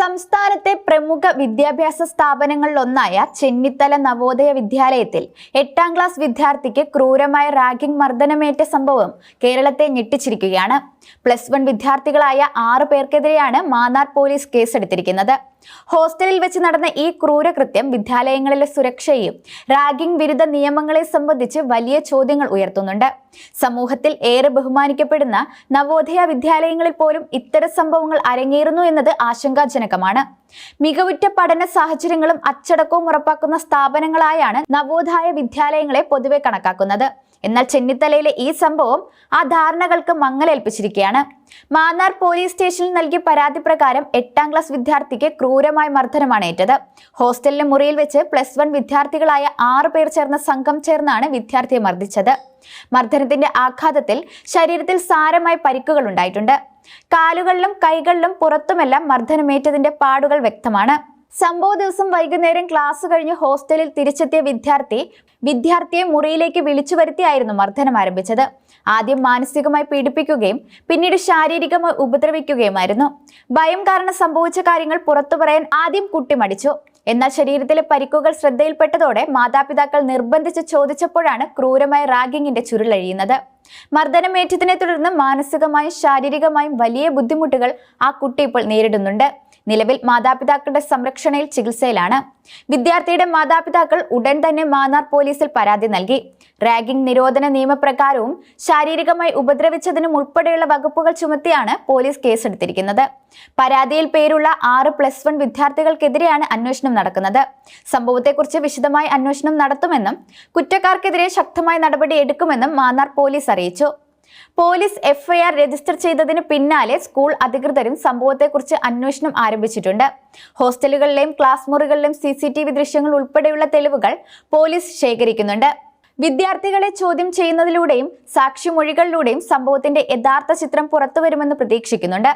സംസ്ഥാനത്തെ പ്രമുഖ വിദ്യാഭ്യാസ സ്ഥാപനങ്ങളിലൊന്നായ ചെന്നിത്തല നവോദയ വിദ്യാലയത്തിൽ എട്ടാം ക്ലാസ് വിദ്യാർത്ഥിക്ക് ക്രൂരമായ റാഗിംഗ് മർദ്ദനമേറ്റ സംഭവം കേരളത്തെ ഞെട്ടിച്ചിരിക്കുകയാണ്. പ്ലസ് വൺ വിദ്യാർത്ഥികളായ ആറു പേർക്കെതിരെയാണ് മാന്നാർ പോലീസ് കേസെടുത്തിരിക്കുന്നത്. ഹോസ്റ്റലിൽ വെച്ച് നടന്ന ഈ ക്രൂരകൃത്യം വിദ്യാലയങ്ങളിലെ സുരക്ഷയെയും റാഗിംഗ് വിരുദ്ധ നിയമങ്ങളെ സംബന്ധിച്ച് വലിയ ചോദ്യങ്ങൾ ഉയർത്തുന്നുണ്ട്. സമൂഹത്തിൽ ഏറെ ബഹുമാനിക്കപ്പെടുന്ന നവോദയ വിദ്യാലയങ്ങളിൽ പോലും ഇത്തരം സംഭവങ്ങൾ അരങ്ങേറുന്നു എന്നത് ആശങ്കാജനകമാണ്. മികവുറ്റ പഠന സാഹചര്യങ്ങളും അച്ചടക്കവും ഉറപ്പാക്കുന്ന സ്ഥാപനങ്ങളായാണ് നവോദായ വിദ്യാലയങ്ങളെ പൊതുവെ കണക്കാക്കുന്നത്. എന്നാൽ ചെന്നിത്തലയിലെ ഈ സംഭവം ആ ധാരണകൾക്ക് മങ്ങലേൽപ്പിച്ചിരിക്കുകയാണ്. മാന്നാർ പോലീസ് സ്റ്റേഷനിൽ നൽകിയ പരാതി പ്രകാരം എട്ടാം ക്ലാസ് വിദ്യാർത്ഥിക്ക് ക്രൂരമായ മർദ്ദനമാണ് ഏറ്റത്. ഹോസ്റ്റലിലെ മുറിയിൽ വെച്ച് പ്ലസ് വൺ വിദ്യാർത്ഥികളായ ആറ് പേർ ചേർന്ന സംഘം ചേർന്നാണ് വിദ്യാർത്ഥിയെ മർദ്ദിച്ചത്. മർദ്ദനത്തിന്റെ ആഘാതത്തിൽ ശരീരത്തിൽ സാരമായ പരിക്കുകൾ ഉണ്ടായിട്ടുണ്ട്. കാലുകളിലും കൈകളിലും പുറത്തുമെല്ലാം മർദ്ദനമേറ്റതിന്റെ പാടുകൾ വ്യക്തമാണ്. സംഭവ ദിവസം വൈകുന്നേരം ക്ലാസ് കഴിഞ്ഞ് ഹോസ്റ്റലിൽ തിരിച്ചെത്തിയ വിദ്യാർത്ഥി വിദ്യാർത്ഥിയെ മുറിയിലേക്ക് വിളിച്ചു വരുത്തിയായിരുന്നു മർദ്ദനം ആരംഭിച്ചത്. ആദ്യം മാനസികമായി പീഡിപ്പിക്കുകയും പിന്നീട് ശാരീരികമായി ഉപദ്രവിക്കുകയുമായിരുന്നു. ഭയം കാരണം സംഭവിച്ച കാര്യങ്ങൾ പുറത്തു പറയാൻ ആദ്യം കുട്ടി മടിച്ചു. എന്നാൽ ശരീരത്തിലെ പരിക്കുകൾ ശ്രദ്ധയിൽപ്പെട്ടതോടെ മാതാപിതാക്കൾ നിർബന്ധിച്ച് ചോദിച്ചപ്പോഴാണ് ക്രൂരമായ റാഗിങ്ങിന്റെ ചുരുളഴിയുന്നത് മർദ്ദനമേറ്റതിനെ തുടർന്ന് മാനസികമായും ശാരീരികമായും വലിയ ബുദ്ധിമുട്ടുകൾ ആ കുട്ടി ഇപ്പോൾ നേരിടുന്നുണ്ട്. നിലവിൽ മാതാപിതാക്കളുടെ സംരക്ഷണയിൽ ചികിത്സയിലാണ്. വിദ്യാർത്ഥിയുടെ മാതാപിതാക്കൾ ഉടൻ തന്നെ മാന്നാർ പോലീസിൽ പരാതി നൽകി. റാഗിംഗ് നിരോധന നിയമപ്രകാരവും ശാരീരികമായി ഉപദ്രവിച്ചതിനും ഉൾപ്പെടെയുള്ള വകുപ്പുകൾ ചുമത്തിയാണ് പോലീസ് കേസെടുത്തിരിക്കുന്നത്. പരാതിയിൽ പേരുള്ള ആറ് പ്ലസ് വൺ വിദ്യാർത്ഥികൾക്കെതിരെയാണ് അന്വേഷണം നടക്കുന്നത്. സംഭവത്തെക്കുറിച്ച് വിശദമായി അന്വേഷണം നടത്തുമെന്നും കുറ്റക്കാർക്കെതിരെ ശക്തമായ നടപടി എടുക്കുമെന്നും മാന്നാർ പോലീസ് അറിയിച്ചു. പോലീസ് എഫ്ഐആർ രജിസ്റ്റർ ചെയ്തതിന് പിന്നാലെ സ്കൂൾ അധികൃതരും സംഭവത്തെക്കുറിച്ച് അന്വേഷണം ആരംഭിച്ചിട്ടുണ്ട്. ഹോസ്റ്റലുകളിലെയും ക്ലാസ് മുറികളിലെയും സി ദൃശ്യങ്ങൾ ഉൾപ്പെടെയുള്ള തെളിവുകൾ പോലീസ് ശേഖരിക്കുന്നുണ്ട്. വിദ്യാർത്ഥികളെ ചോദ്യം ചെയ്യുന്നതിലൂടെയും സാക്ഷിമൊഴികളിലൂടെയും സംഭവത്തിന്റെ യഥാർത്ഥ ചിത്രം പുറത്തുവരുമെന്ന് പ്രതീക്ഷിക്കുന്നുണ്ട്.